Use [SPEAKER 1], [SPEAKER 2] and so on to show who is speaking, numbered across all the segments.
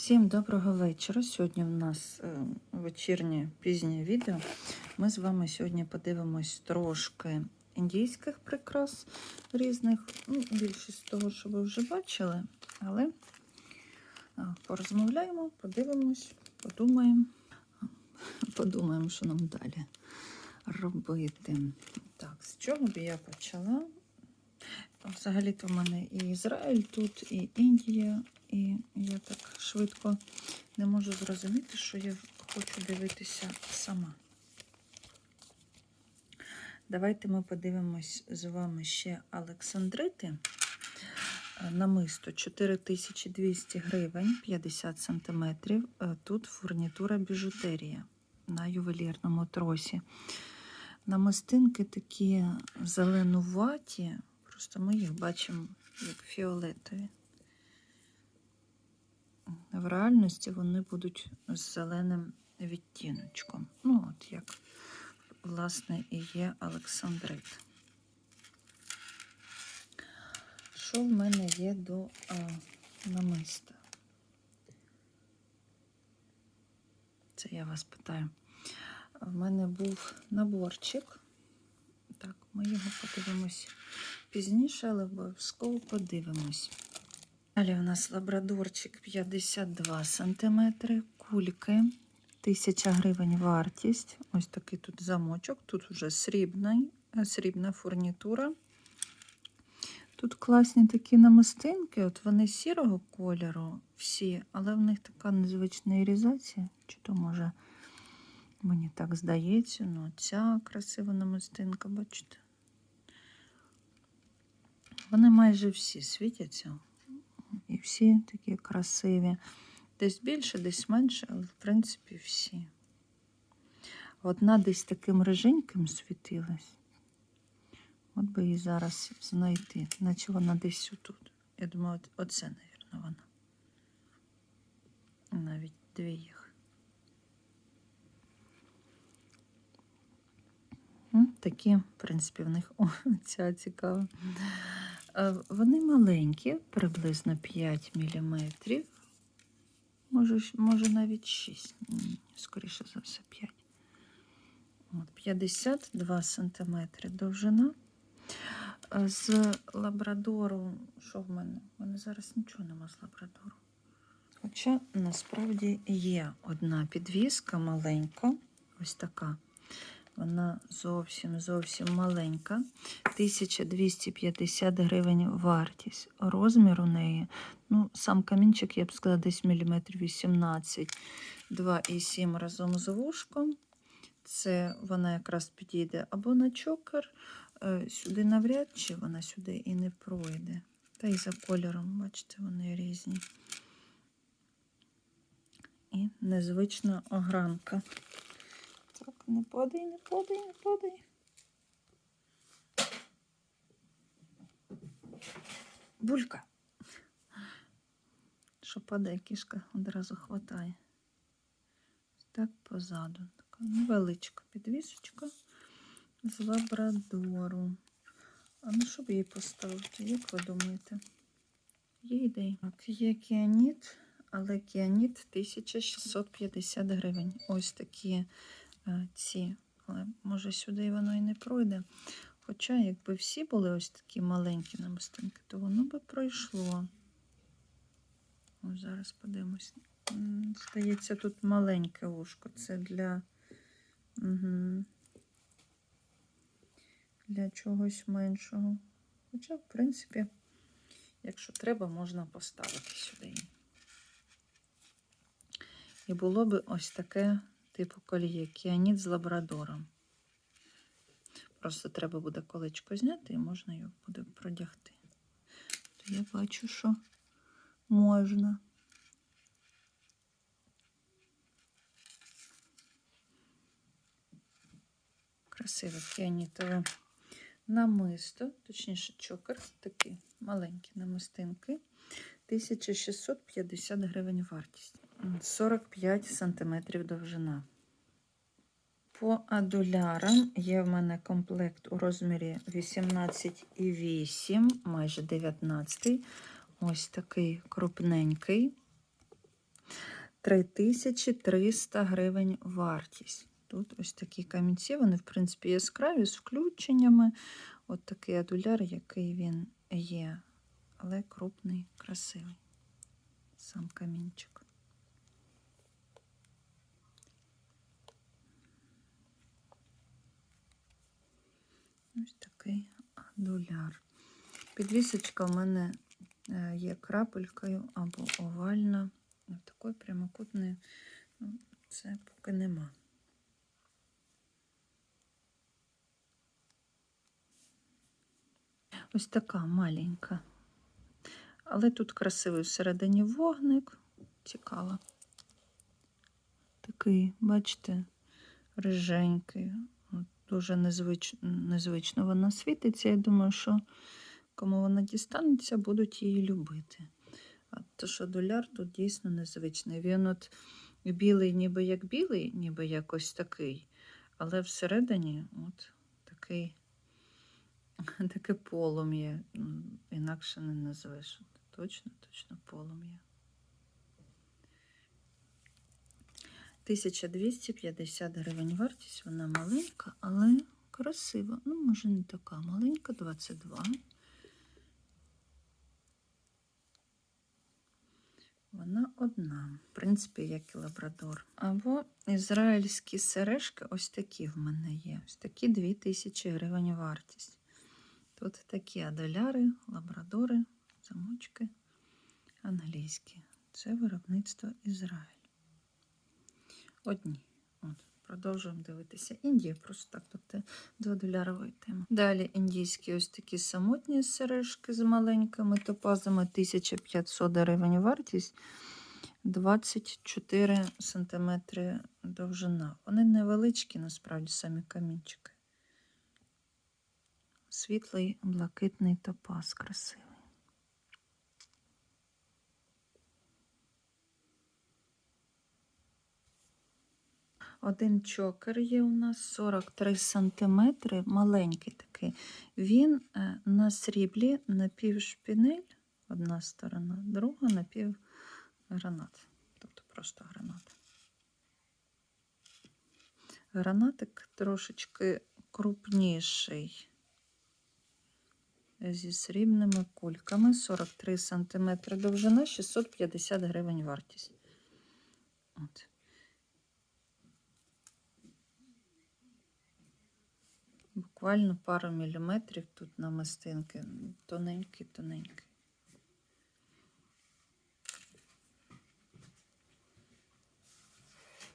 [SPEAKER 1] Всім доброго вечора. Сьогодні в нас е, вечірнє пізнє відео. Ми з вами сьогодні подивимось трошки індійських прикрас різних. Ну, більшість того, що ви вже бачили, але порозмовляємо, подивимось, подумаємо. Подумаємо, що нам далі робити. Так, з чого б я почала? Взагалі-то в мене і Ізраїль тут, і Індія, і я так швидко не можу зрозуміти, що я хочу дивитися сама. Давайте ми подивимось з вами ще Олександрити. Намисто 4200 гривень, 50 см. Тут фурнітура біжутерія на ювелірному тросі. Намистинки такі зеленуваті, просто ми їх бачимо як фіолетові. В реальності вони будуть з зеленим відтіночком. Ну, от як, власне, і є Олександрит. Що в мене є до а, намиста? Це я вас питаю. В мене був наборчик. Так, ми його подивимось пізніше, але обов'язково подивимось. Далі у нас лабрадорчик 52 см, кульки 1000 гривень вартість. Ось такий тут замочок. Тут вже срібна, срібна фурнітура. Тут класні такі намистинки, от вони сірого кольору всі, але в них така незвична ірізація. Чи то може, мені так здається, ну ця красива намистинка, бачите? Вони майже всі світяться. Всі такі красиві. Десь більше, десь менше, але в принципі всі. Одна десь таким риженьким світилась. От би її зараз знайти, наче вона десь отут. Я думаю, оце, мабуть, вона. Навіть дві їх. Такі, в принципі, в них о, ця цікава. Е, Вони маленькі, приблизно 5 мм. Може, може навіть 6, Ні, скоріше за все 5. От, 52 см довжина. Е, З лабрадору, що в мене? У мене зараз нічого нема з лабрадору. Хоча насправді є одна підвіска маленька, ось така. Вона зовсім зовсім маленька. 1250 гривень вартість. Розмір у неї, ну, сам камінчик, я б сказала, десь міліметр 18, 2,7 разом з вушком. Це вона якраз підійде або на чокер. е, Сюди навряд чи вона сюди і не пройде. Та й за кольором, бачите, вони різні. І незвична огранка. Так, не падай, не падай, не падай. Булька. Що падає кішка, одразу хватає. Так позаду. Така невеличка підвісочка з лабрадору. А на що б її поставити? Як ви думаєте? Є ідеї. Так, є кіаніт, але кіаніт 1650 гривень. Ось такі ці. Але може сюди воно і не пройде. Хоча, якби всі були ось такі маленькі намистинки, то воно би пройшло. Ось зараз подивимось. Здається, тут маленьке вушко. Це для, угу. для чогось меншого. Хоча, в принципі, якщо треба, можна поставити сюди. І було би ось таке типу коліє кіаніт з лабрадором. Просто треба буде колечко зняти і можна його буде продягти. То я бачу, що можна. Красиве кіанітове намисто, точніше чокер, такі маленькі намистинки. 1650 гривень вартість. 45 сантиметрів довжина. По адулярам є в мене комплект у розмірі 18,8, майже 19. Ось такий крупненький. 3300 гривень вартість. Тут ось такі камінці, вони, в принципі, яскраві з включеннями. От такий адуляр, який він є, але крупний, красивий. Сам камінчик. Ось такий адуляр. Підвісочка у мене е, є крапелькою або овальна. Ось такої прямокутної ну, це поки нема. Ось така маленька. Але тут красивий всередині вогник. Цікаво. Такий, бачите, риженький. Дуже незвич... незвично вона світиться. Я думаю, що кому вона дістанеться, будуть її любити. А то, що доляр тут дійсно незвичний. Він от білий, ніби як білий, ніби якось такий, але всередині от такий, таке полум'я. Інакше не назвеш. Точно, точно полум'я. 1250 гривень вартість, вона маленька, але красива. Ну, може, не така маленька, 22. Вона одна, в принципі, як і лабрадор. Або ізраїльські сережки, ось такі в мене є. Ось такі 2000 гривень вартість. Тут такі адоляри, лабрадори, замочки англійські. Це виробництво Ізраїль. Одні. От, продовжуємо дивитися Індію, просто так е, до долярової теми. Далі індійські ось такі самотні сережки з маленькими топазами, 1500 гривень вартість, 24 см довжина. Вони невеличкі, насправді, самі камінчики. Світлий блакитний топаз красивий. Один чокер є у нас 43 сантиметри, маленький такий. Він е, на сріблі напівшпінель, одна сторона, друга напівгранат. Тобто просто гранат. Гранатик трошечки крупніший. Зі срібними кульками 43 см довжина, 650 гривень вартість. От. Буквально пару міліметрів тут намистинки. Тоненький, тоненький.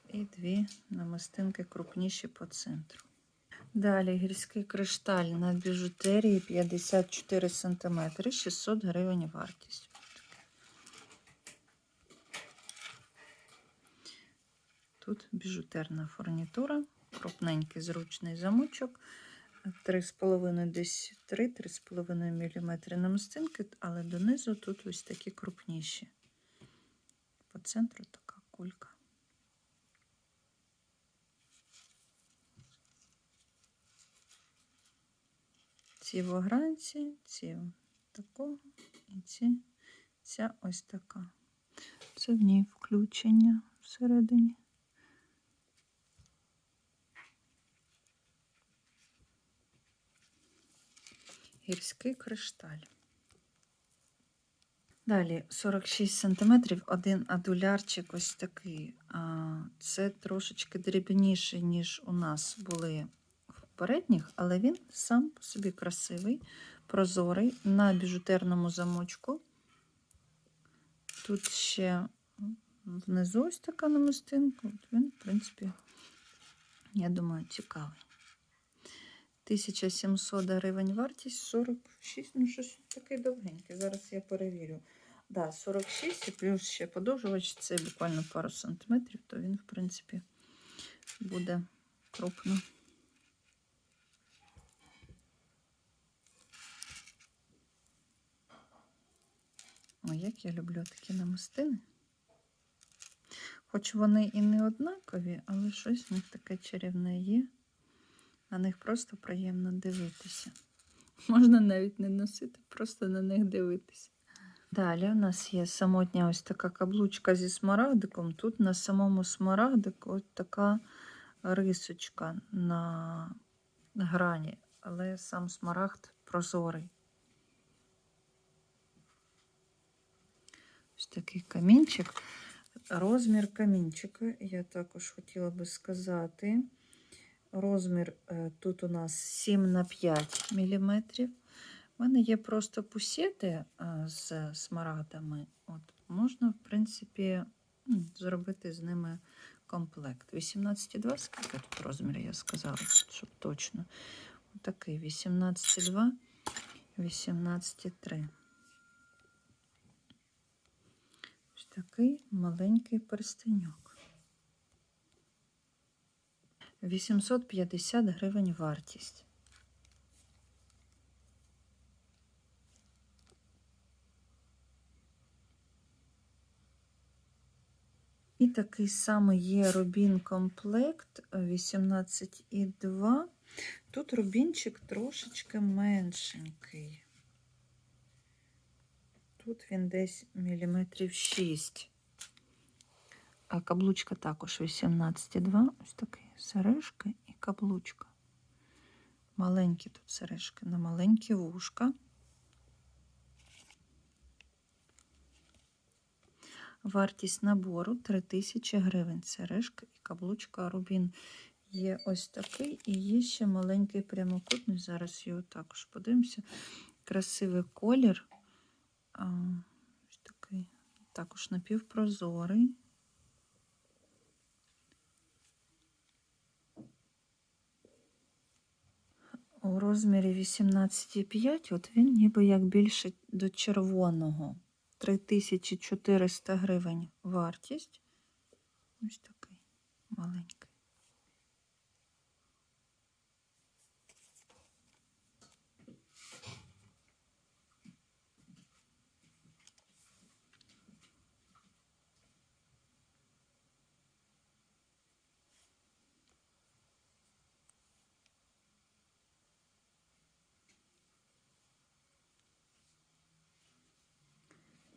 [SPEAKER 1] І дві намистинки крупніші по центру. Далі гірський кришталь на біжутерії 54 см, 600 гривень вартість. Тут біжутерна фурнітура, крупненький зручний замочок, 3,5 десь 3-3,5 мм намистинки, але донизу тут ось такі крупніші. По центру така кулька. Ці в огранці, ці такого і ці, ця ось така. Це в ній включення всередині. Гірський кришталь. Далі 46 см, один адулярчик ось такий. Це трошечки дрібніший, ніж у нас були в попередніх, але він сам по собі красивий, прозорий, на біжутерному замочку. Тут ще внизу ось така намистинка. От Він, в принципі, я думаю, цікавий. 1700 гривень вартість, 46, ну щось таке довгеньке. Зараз я перевірю. Да, 46 і плюс ще подовжувач, це буквально пару сантиметрів, то він, в принципі, буде крупно. Ой, як я люблю такі намистини. Хоч вони і не однакові, але щось в них таке чарівне є. На них просто приємно дивитися. Можна навіть не носити, просто на них дивитися. Далі у нас є самотня ось така каблучка зі смарагдиком. Тут на самому смарагдику ось така рисочка на грані, але сам смарагд прозорий. Ось такий камінчик. Розмір камінчика, я також хотіла би сказати. Розмір е, тут у нас 7 на 5 мм. У мене є просто пусети е, з смарагдами. От, можна, в принципі, зробити з ними комплект. 18,2, скільки тут розмір, я сказала, щоб точно. Отакий 18,2, 18,3. Ось такий маленький перстеньок. 850 гривень вартість. І такий самий є рубін комплект 18,2. Тут рубінчик трошечки меншенький. Тут він десь міліметрів 6. А каблучка також 18,2. Ось такий сережка і каблучка. Маленькі тут сережки на маленькі вушка. Вартість набору 3000 гривень. Сережка і каблучка Рубін. Є ось такий і є ще маленький прямокутний. Зараз його також подивимося. Красивий колір. Ось такий, також напівпрозорий. У розмірі 18,5, от він ніби як більше до червоного. 3400 гривень вартість. Ось такий маленький.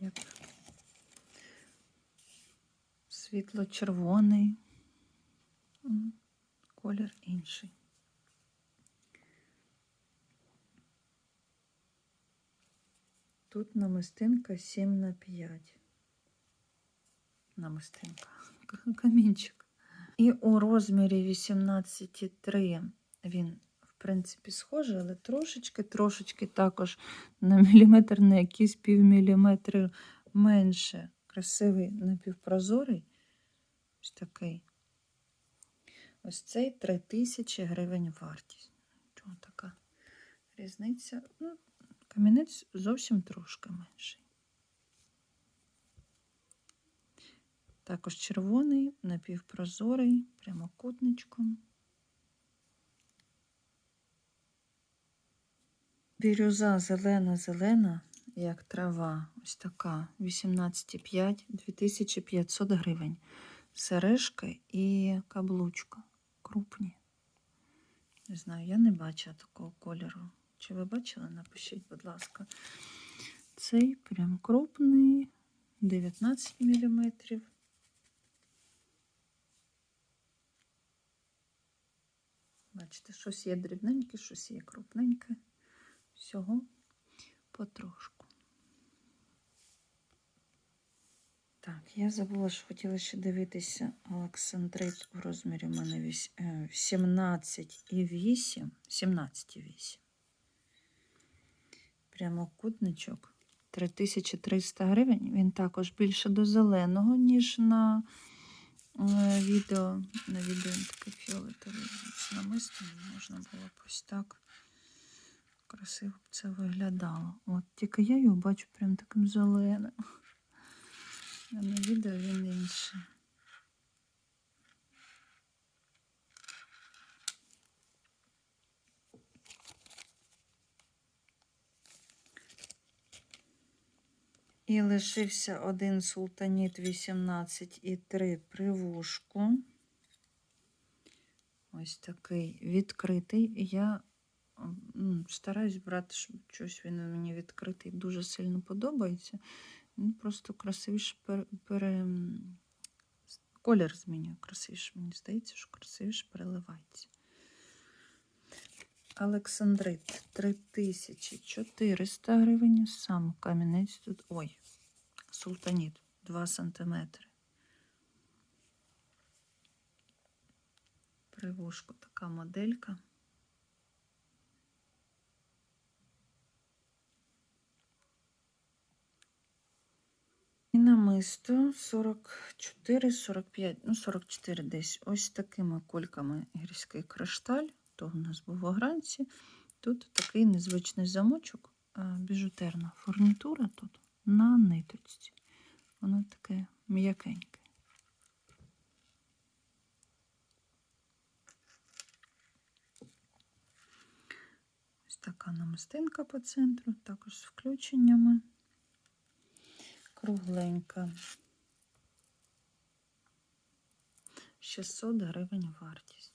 [SPEAKER 1] Як світло-червоний, колір інший. Тут намистинка 7 на 5. Намистинка, камінчик. І у розмірі 18,3 він, в принципі, схожий, але трошечки, трошечки також на міліметр, на якісь півміліметри менше. Красивий напівпрозорий. Ось такий. Ось цей 3000 гривень вартість. Чому така різниця? Ну, камінець зовсім трошки менший. Також червоний, напівпрозорий, прямокутничком. Бірюза зелена-зелена, як трава, ось така 18,5, 2500 гривень. Сережка і каблучка крупні. Не знаю, я не бачила такого кольору. Чи ви бачили? Напишіть, будь ласка. Цей прям крупний, 19 мм. Бачите, щось є дрібненьке, щось є крупненьке. Всього потрошку. Так, я забула, що хотіла ще дивитися Олександрит у розмірі в мене вісь- е, 17,8. 17,8. Прямокутничок 3300 гривень. Він також більше до зеленого, ніж на е, відео. На відео він такий фіолетовий з намистом. Можна було б ось так. Красиво б це виглядало. От тільки я його бачу прям таким зеленим. А на відео він інший. І лишився один султаніт 18,3 при вушку. Ось такий відкритий. Я стараюсь брати, щоб щось він мені відкритий дуже сильно подобається. Він просто красивіше пере, пере... колір змінює красивіше. Мені здається, що красивіше переливається. Олександрит 3400 гривень. Сам камінець тут. Ой, султаніт 2 сантиметри. Привушку така моделька. Намисто 44-45, ну 44 десь. Ось такими кульками гірський кришталь. То у нас був в огранці. Тут такий незвичний замочок, біжутерна фурнітура тут на ниточці. Воно таке м'якеньке. Ось така намистинка по центру, також з включеннями. Кругленька. 600 гривень вартість.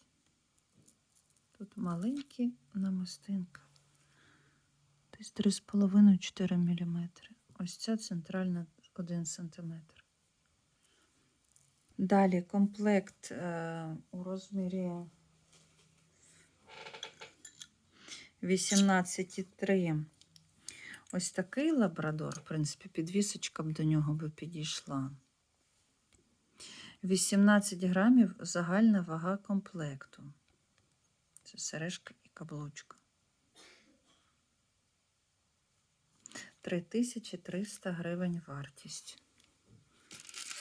[SPEAKER 1] Тут маленькі намистинка. Десь 3,5-4 мм. Ось ця центральна 1 см. Далі комплект е, у розмірі 18,3. Ось такий лабрадор, в принципі, підвісочка б до нього би підійшла. 18 грамів загальна вага комплекту. Це сережка і каблучка. 3300 гривень вартість.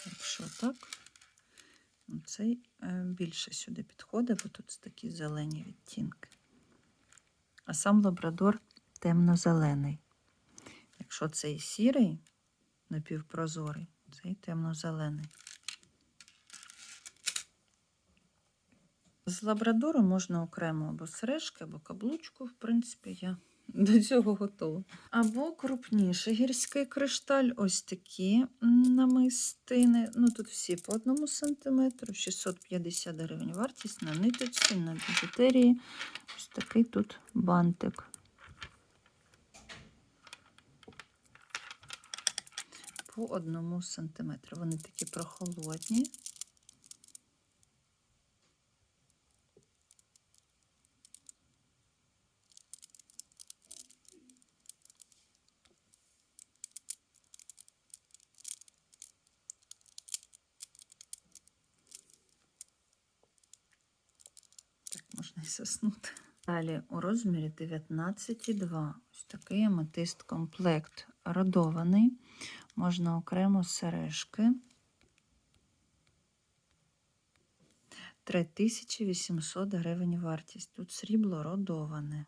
[SPEAKER 1] Якщо так, ну, цей е, більше сюди підходить, бо тут такі зелені відтінки. А сам лабрадор темно-зелений. Якщо цей сірий, напівпрозорий, цей темно-зелений. З лабрадору можна окремо або сережки, або каблучку, в принципі, я до цього готова. Або крупніший гірський кришталь, ось такі намистини. Ну, тут всі по одному сантиметру, 650 гривень вартість на ниточці, на біжутерії. Ось такий тут бантик. По одному сантиметру. Вони такі прохолодні. Можна і заснути. Далі у розмірі 19,2. Ось такий аметист комплект родований. Можна окремо сережки. 3800 гривень вартість. Тут срібло родоване.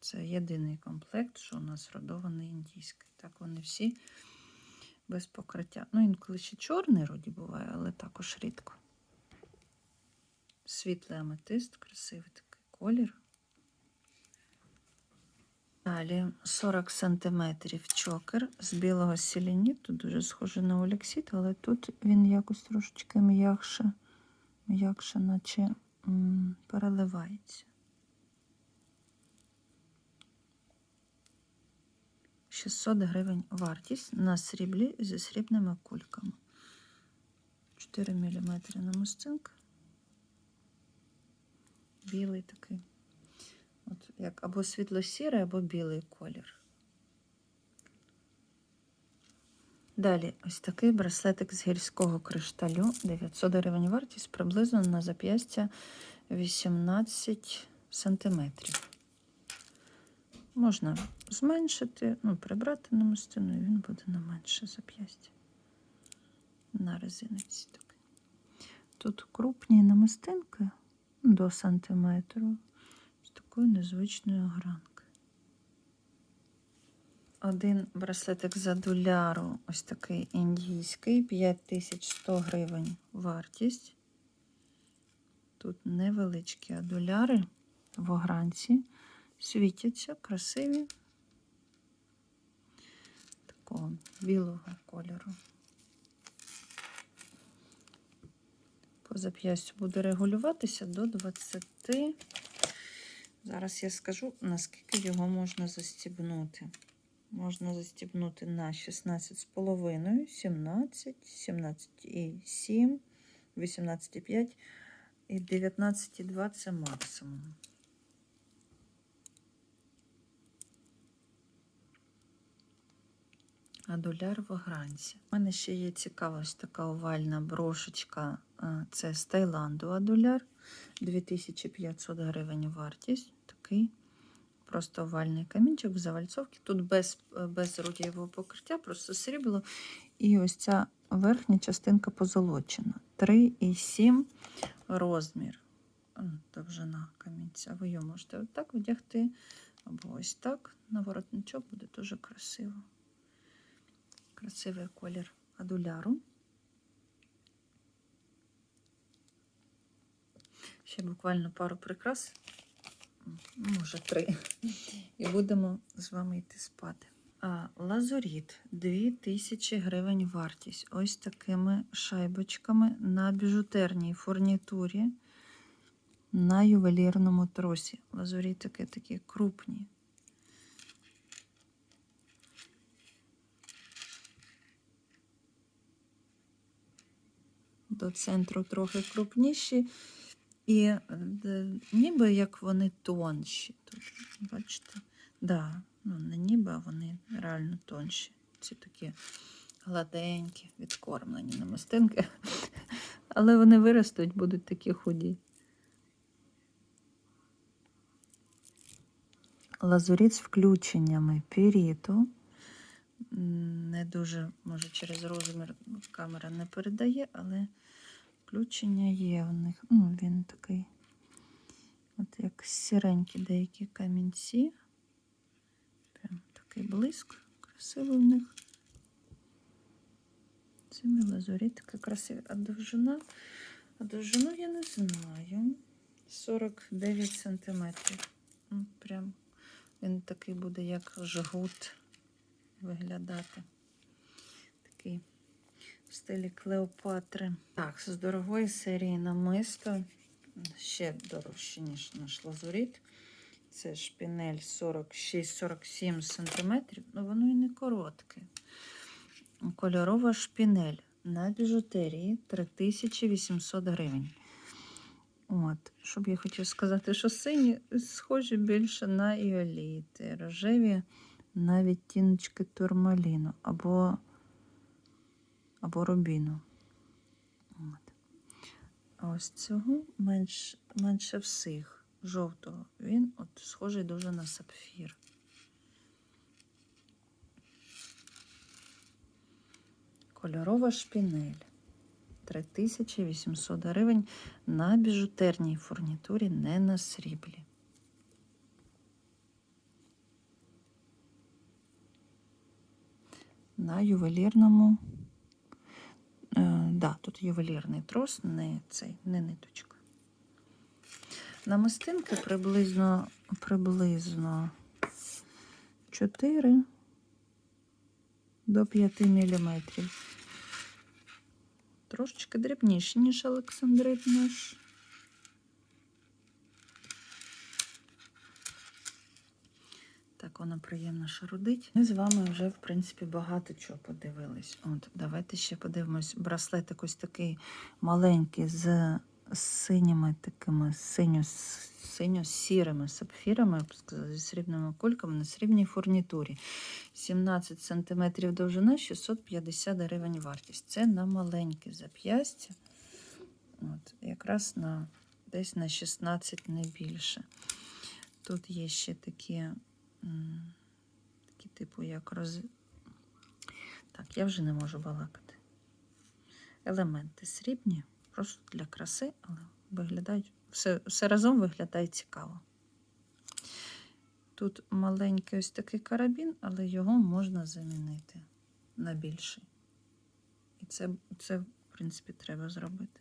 [SPEAKER 1] Це єдиний комплект, що у нас родований індійський. Так вони всі без покриття. Ну, інколи ще чорний роді буває, але також рідко. Світлий аметист, красивий такий колір. Далі 40 см чокер з білого селеніту, дуже схожий на олексіт, але тут він якось трошечки м'якше, м'якше, наче м, переливається. 600 гривень вартість на сріблі зі срібними кульками. 4 мм намистинка. Білий такий. От як або світло-сірий, або білий колір. Далі ось такий браслетик з гірського кришталю. 900 гривень вартість, приблизно на зап'ястя 18 сантиметрів. Можна зменшити, ну, прибрати намистину, і він буде на менше зап'ястя. На резиниці такий. Тут крупні намистинки до сантиметру такою незвичною гранкою. Один браслетик за доляру, ось такий індійський, 5100 гривень вартість. Тут невеличкі адуляри в огранці, світяться, красиві, такого білого кольору. По зап'ястю буде регулюватися до 20 Зараз я скажу, наскільки його можна застібнути. Можна застібнути на 16,5, 17, 17,7, 18,5 і 19,2 це максимум. Адуляр в огранці. У мене ще є цікава така овальна брошечка. Це з Таїланду адуляр. 2500 гривень вартість. Такий просто овальний камінчик в завальцовці. Тут без, без рудієвого покриття, просто срібло. І ось ця верхня частинка позолочена. 3,7 розмір. Довжина камінця. Ви його можете отак одягти. Або ось так. На воротничок буде дуже красиво. Красивий колір адуляру. Ще буквально пару прикрас, може три. І будемо з вами йти спати. А, лазуріт 2000 гривень вартість. Ось такими шайбочками на біжутерній фурнітурі на ювелірному тросі. Лазурітики такі крупні. До центру трохи крупніші. І е, ніби як вони тонші. Тут, бачите? Да, ну, не ніби, а вони реально тонші. Ці такі гладенькі, відкормлені намистинки. Але вони виростуть, будуть такі худі. Лазуріт з включеннями піріту. Не дуже, може, через розмір камера не передає, але включення є в них. Ну, він такий, от як сіренькі деякі камінці. Прям такий блиск, красивий в них. Цими лазурітики красиві. А довжина? А довжину я не знаю. 49 сантиметрів. Ну, Прям він такий буде, як жгут виглядати. Такий в стилі Клеопатри. Так, з дорогої серії намисто. Ще дорожче, ніж наш лазурит. Це шпінель 46-47 см. Ну, воно і не коротке. Кольорова шпінель на біжутерії 3800 гривень. От, що б я хотів сказати, що сині схожі більше на іоліти, рожеві на відтіночки турмаліну або, або рубіну. От. Ось цього менш, менше всіх жовтого. Він от схожий дуже на сапфір. Кольорова шпінель. 3800 гривень на біжутерній фурнітурі, не на сріблі. На ювелірному. Е, да, тут ювелірний трос, не цей, не ниточка. Намистинки приблизно, приблизно 4 до 5 міліметрів. Трошечки дрібніші, ніж Олександрит наш. Так, вона приємно шарудить. Ми з вами вже, в принципі, багато чого подивились. От, давайте ще подивимось. Браслетик ось такий маленький з синіми такими синьо, синьо-сірими сапфірами, я б сказала, зі срібними кульками на срібній фурнітурі. 17 см довжина, 650 гривень вартість. Це на маленьке зап'ястя. От, якраз на десь на 16 не більше. Тут є ще такі, такі типу, як роз... Так, я вже не можу балакати. Елементи срібні, просто для краси, але виглядають, все, все разом виглядає цікаво. Тут маленький ось такий карабін, але його можна замінити на більший. І це, це в принципі, треба зробити.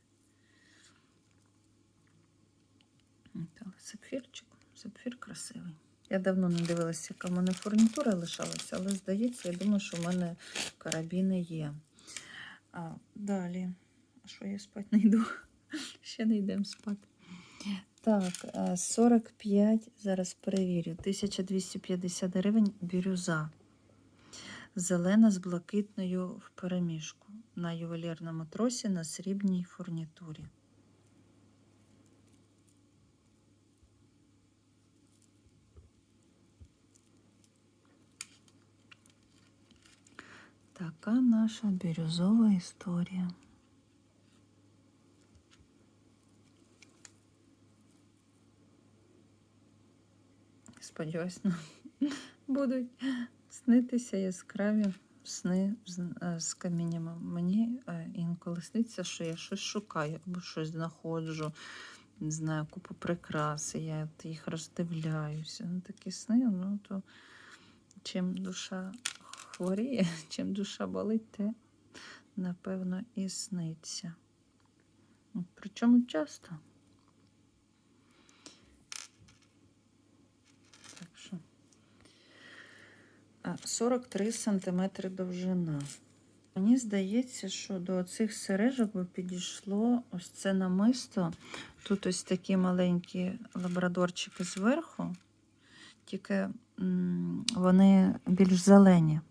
[SPEAKER 1] Сапфірчик, сапфір красивий. Я давно не дивилася, яка в мене фурнітура лишалася, але здається, я думаю, що в мене карабіни є. А, далі. А що я спати не йду? Ще не йдемо спати. Так, е, 45, зараз перевірю. 1250 гривень бірюза. Зелена з блакитною в переміжку. На ювелірному тросі на срібній фурнітурі. Така наша бірюзова історія. Сподіваюсь, нам будуть снитися яскраві сни з, е, каміннями. Мені е, інколи сниться, що я щось шукаю або щось знаходжу, не знаю, купу прикрас, я їх роздивляюся. Ну, такі сни, ну то чим душа хворіє, чим душа болить, те, напевно, і сниться. Причому часто. Так що. 43 см довжина. Мені здається, що до цих сережок би підійшло ось це намисто. Тут ось такі маленькі лабрадорчики зверху, тільки вони більш зелені.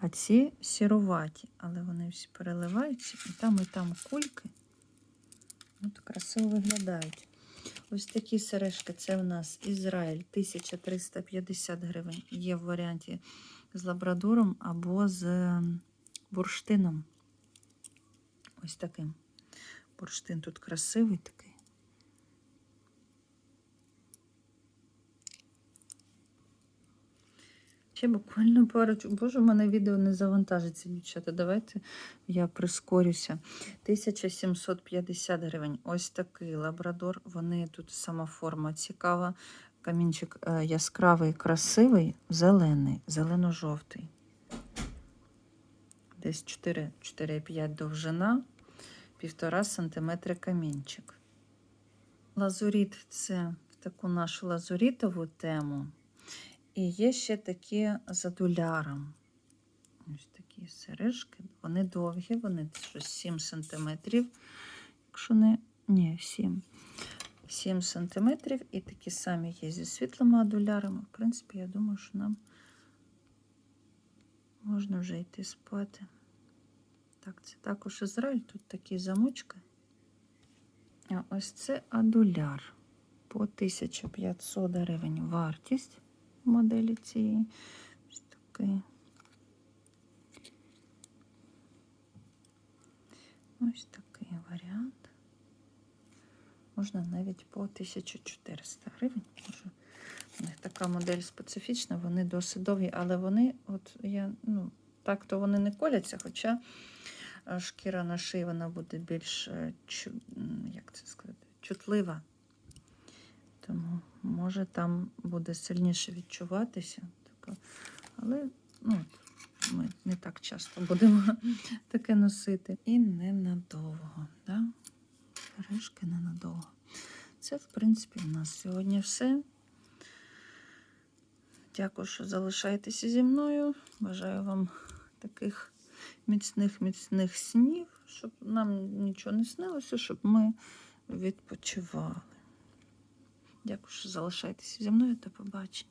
[SPEAKER 1] А ці сіруваті, але вони всі переливаються, і там, і там кульки. От красиво виглядають. Ось такі сережки. Це у нас Ізраїль 1350 гривень. Є в варіанті з лабрадором або з ем, бурштином. Ось таким. Бурштин тут красивий такий. Ще буквально пару. Боже, у мене відео не завантажиться, дівчата. Давайте я прискорюся. 1750 гривень. Ось такий лабрадор. Вони тут сама форма цікава. Камінчик е, яскравий, красивий, зелений, зелено-жовтий. Десь 4-5 довжина, 1,5 см камінчик. Лазуріт це в таку нашу лазурітову тему. І є ще такі з адуляром. Ось такі сережки. Вони довгі, вони щось 7 см. Якщо не. Ні, 7. 7 см. І такі самі є зі світлими адулярами. В принципі, я думаю, що нам можна вже йти спати. Так, це також Ізраїль. Тут такі замочки. А ось це адуляр по 1500 гривень вартість моделі цієї. Ось такий. Ось такий варіант. Можна навіть по 1400 гривень. Може, у них така модель специфічна, вони досить довгі, але вони, от я, ну, так то вони не коляться, хоча е, шкіра на шиї вона буде більш, е, як це сказати, чутлива. Тому, може, там буде сильніше відчуватися. Але ну, ми не так часто будемо таке носити. І ненадовго. Да? Сережки ненадовго. Це, в принципі, у нас сьогодні все. Дякую, що залишаєтеся зі мною. Бажаю вам таких міцних, міцних снів, щоб нам нічого не снилося, щоб ми відпочивали. Дякую, що залишаєтеся зі мною. До побачення.